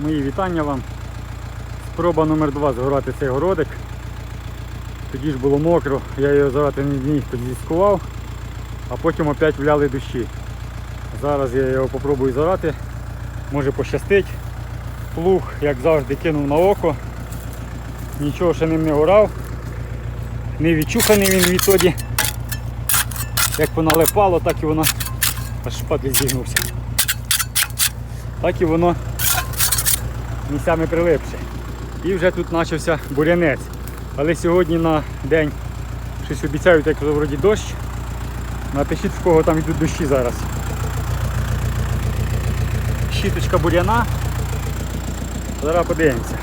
Мої вітання вам. Спроба номер два згорати цей городик. Тоді ж було мокро, я його зорати не тоді зіскував, а потім опять вляли дощі. Зараз я його попробую зорати. Може пощастить. Плуг, як завжди, кинув на око. Нічого ще ним не горав. Не відчуханий він відтоді. Як воно лепало, так і воно аж шпатлі зігнувся. Так і воно місцями прилипше. І вже тут почався бурянець. Але сьогодні на день щось обіцяють, як вроді дощ. Напишіть в кого там йдуть дощі зараз. Щіточка буряна. Зараз подивимося.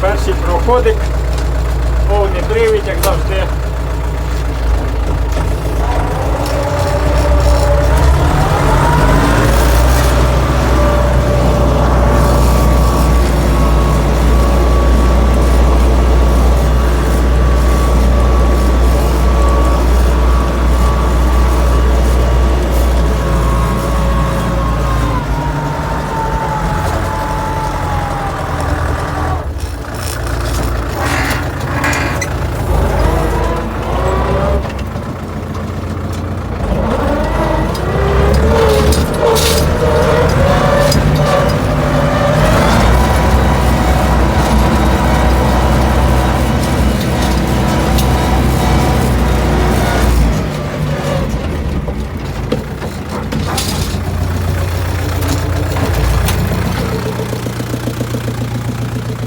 Перший проходик, повний привід, як завжди.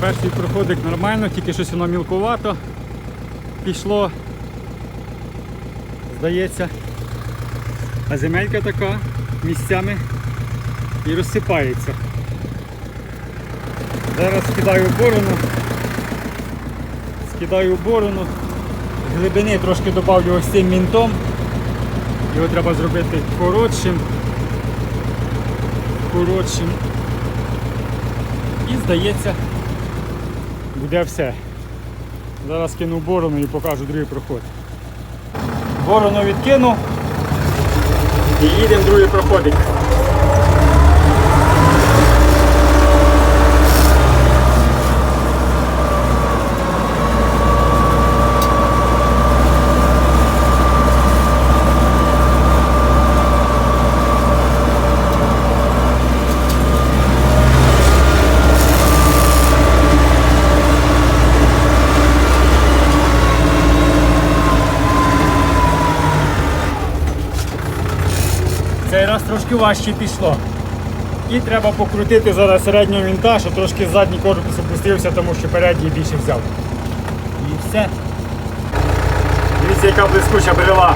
Перший проходик нормально, тільки щось воно мілкувато пішло. Здається. А земелька така місцями і розсипається. Зараз скидаю борону. Скидаю борону. Глибини трошки додавлю ось цим мінтом. Його треба зробити коротшим. Коротшим. І здається, буде все. Зараз кину борону і покажу другий проход. Борону відкину і їдемо другий проходик. Цей раз трошки важче пішло. І треба покрутити зараз середнього вінта, щоб трошки задній корпус опустився, тому що передній більше взяв. І все. Дивіться, яка блискуча брела.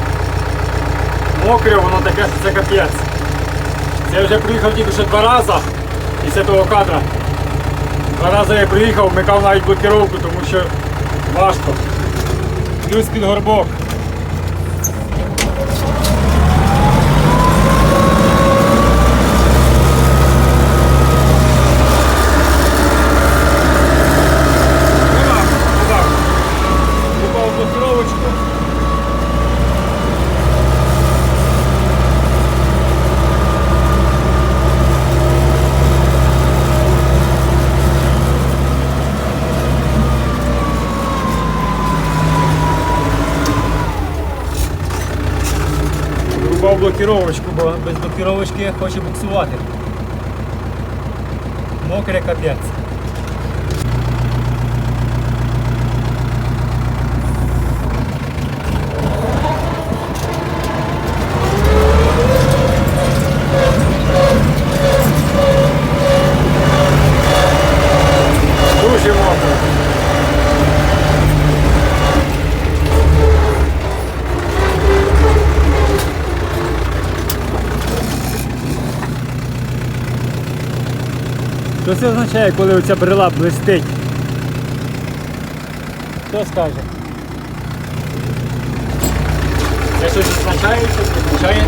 Мокре, воно таке, що це капець. Це я вже приїхав тільки ще два рази після того кадра. Два рази я приїхав, вмикав навіть блокировку, тому що важко. Плюс під горбок. Рубав блокировочку, бо без блокировочки хоче буксувати. Мокре капець. Дуже мокро. Що це означає, коли оця брила блистить? Хто скаже? Це щось означає, що означає?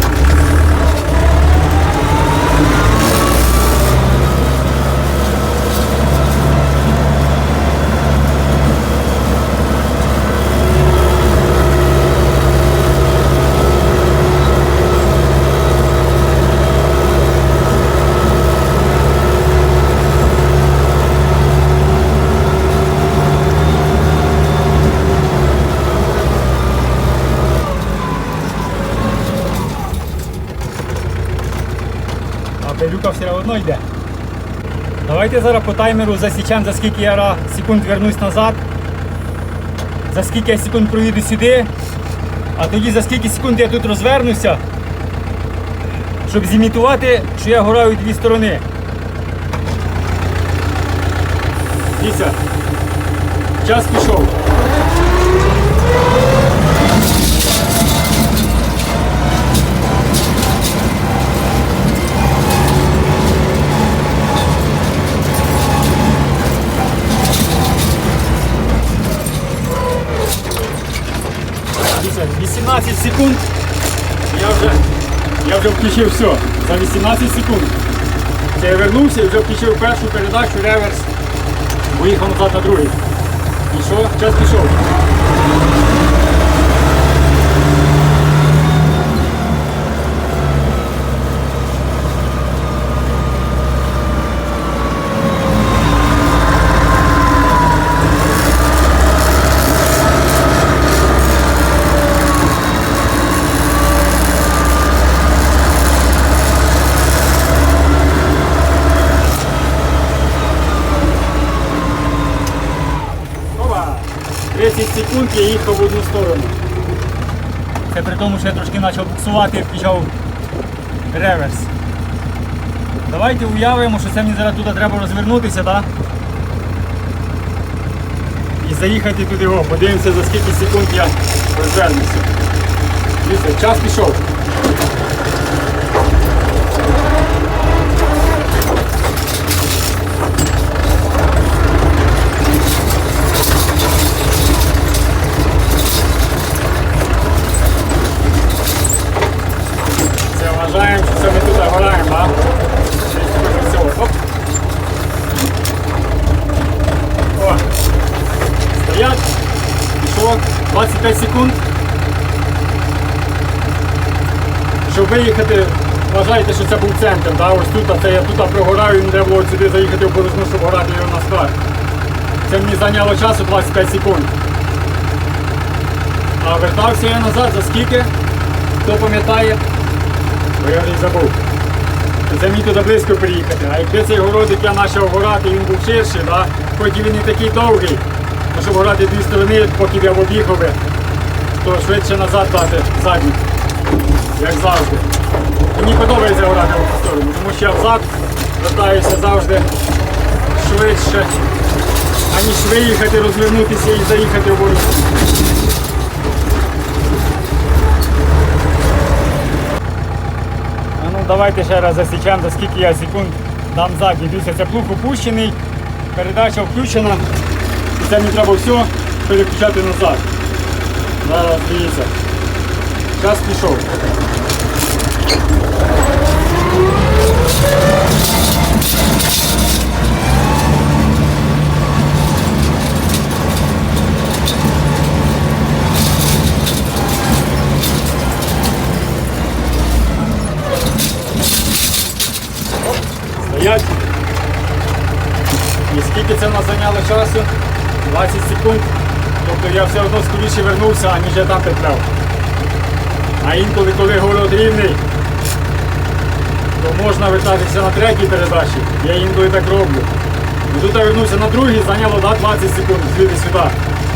Одно йде. Давайте зараз по таймеру засічемо, за скільки я секунд вернусь назад, за скільки я секунд проїду сюди, а тоді за скільки секунд я тут розвернуся, щоб зімітувати, що я граю в дві сторони. Дивіться, час пішов. 18 секунд. Я вже, я вже включив все. За 18 секунд. Це я вернувся і вже включив першу передачу, реверс. Виїхав назад на другий. І що? Час пішов. Опа! 30 секунд я їхав в одну сторону. Це при тому, що я трошки почав буксувати, почав реверс. Давайте уявимо, що це мені зараз туди треба розвернутися, так? І заїхати туди. О, подивимося, за скільки секунд я розвернуся. Дивіться, час пішов. Це вважаємо, що це ми тут гораємо, так? Оп. О. Стоять. Пішло. 25 секунд. Щоб виїхати, вважайте, що це був центр. Да? Ось тут, це я тут прогораю, і не треба було сюди заїхати в борозну, щоб горати його на старт. Це мені зайняло часу 25 секунд. А вертався я назад за скільки? Хто пам'ятає? Бо я вже й забув. Це мені туди близько приїхати. А якби цей городик я почав горати, він був ширший, да? хоч і він не такий довгий, то щоб горати дві сторони, поки б я об'їхав то швидше назад дати задній, як завжди. Мені подобається горати в сторону, тому що я взад вертаюся завжди швидше, аніж виїхати, розвернутися і заїхати в боротьбу. Ну давайте ще раз засічемо, за скільки я секунд дам задній. Дивіться, це плуг опущений, передача включена. І це мені треба все переключати назад. Зараз дивіться. Час пішов. Стоять. І скільки це в нас зайняло часу? 20 секунд. Тобто я все одно скоріше вернувся, аніж я там петляв. А інколи, коли город рівний, то можна вертатися на третій передачі. Я інколи так роблю. І тут я вернувся на другий, зайняло да, 20 секунд звідти сюди.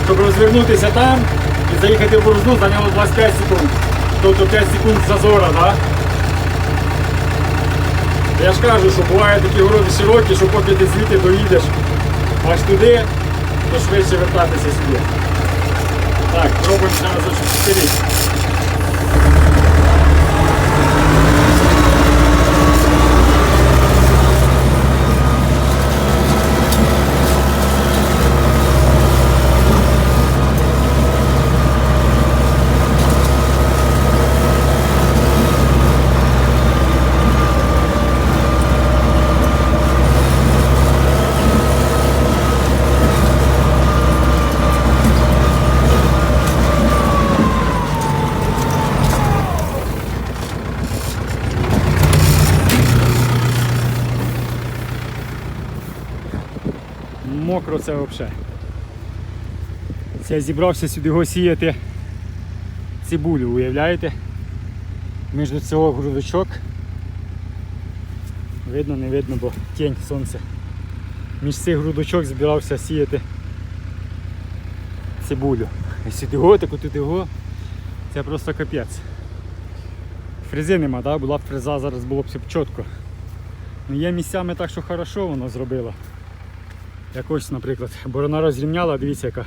Щоб розвернутися там і заїхати в борозну, зайняло 25 секунд. Тобто 5 секунд зазора, так? Я ж кажу, що бувають такі городи широкі, що поки ти звідти доїдеш аж туди, то швидше вертатися сюди. Так, пробуємо ще раз за 4. Це взагалі. Я зібрався сюди його сіяти цибулю, уявляєте? Між до цього грудочок. Видно, не видно, бо тінь сонце. Між цих грудочок збирався сіяти цибулю. І сюди го, так тут його. Це просто капець. Фрези нема, да? була б фреза, зараз було б все чітко. Ну є місцями так, що хорошо воно зробило. Як ось, наприклад, борона розрівняла, дивіться яка.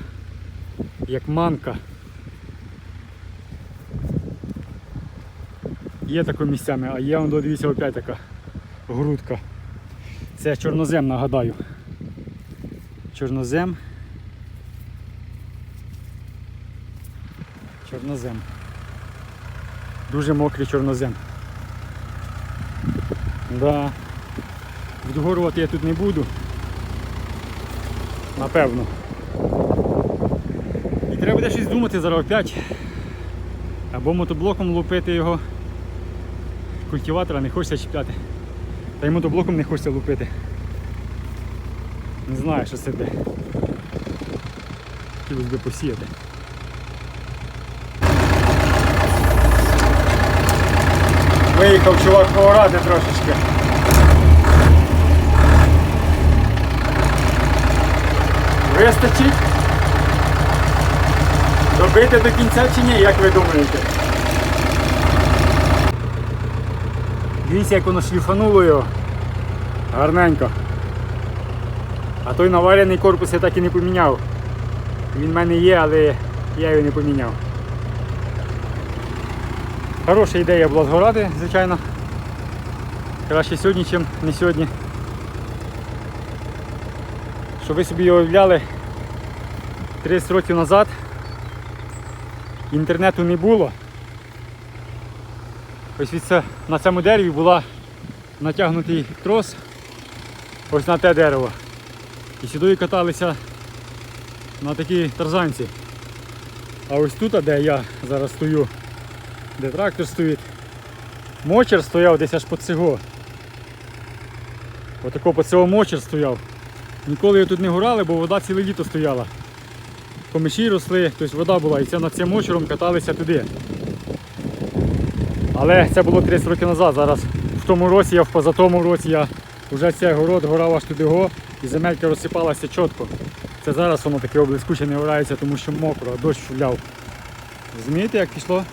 Як манка. Є таке місцями, а є, дивіться, опять така грудка. Це чорнозем, нагадаю. Чорнозем. Чорнозем. Дуже мокрий чорнозем. Да. Відгорувати я тут не буду. Напевно. І треба буде щось думати зараз опять. Або мотоблоком лупити його. Культиватора не хочеться чіпляти. Та й мотоблоком не хочеться лупити. Не знаю, що це де. Хотілося б посіяти. Виїхав чувак пограти трошечки. Вистачить? Добити до кінця чи ні, як ви думаєте? Дивіться, як воно шліфануло його. Гарненько. А той наварений корпус я так і не поміняв. Він в мене є, але я його не поміняв. Хороша ідея була згорати, звичайно. Краще сьогодні, ніж не сьогодні. Щоб ви собі уявляли, 30 років назад інтернету не було. Ось від це, на цьому дереві була натягнутий трос ось на те дерево. І сюди каталися на такій тарзанці. А ось тут, де я зараз стою, де трактор стоїть, мочер стояв десь аж по цього. Отако по цього мочер стояв. Ніколи його тут не горали, бо вода ціле літо стояла. Комиші росли, тобто вода була, і це над цим мочером каталися туди. Але це було 30 років назад. Зараз в тому році, я в позатому році я вже цей город горав аж туди го, і земелька розсипалася чітко. Це зараз воно таке облискуче не горається, тому що мокро, а дощ шуляв. Розумієте, як пішло?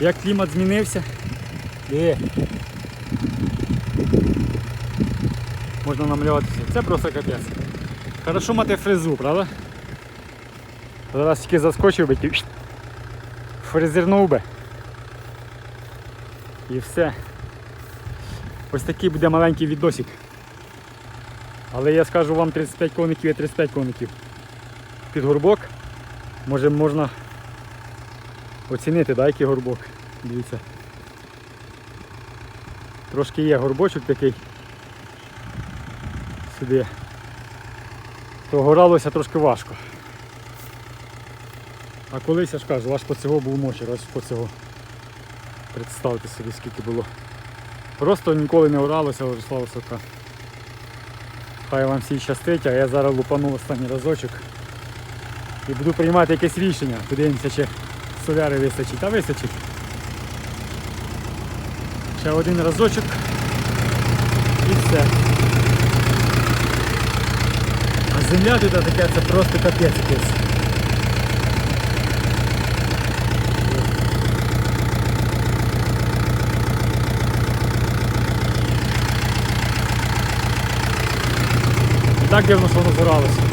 Як клімат змінився? Диви. Можна намалюватися. Це просто капець. Хорошо мати фрезу, правда? Зараз тільки заскочив би, ті- фрезернув би. І все. Ось такий буде маленький відосик. Але я скажу вам 35 коників є 35 коників. Під горбок. Може можна оцінити, да, який горбок. Дивіться. Трошки є горбочок такий. Сюди. То горалося трошки важко. А колись я ж кажу, аж по цього був мочер, аж по цього. Представте собі скільки було. Просто ніколи не оралося, Владислава Сока. Хай вам всі щастить, а я зараз лупану останній разочок. І буду приймати якесь рішення. Подивимося, чи соляри вистачить. Та вистачить. Ще один разочок. І все. Земля тут така, це просто капець якийсь. І так дивно, що воно збиралося.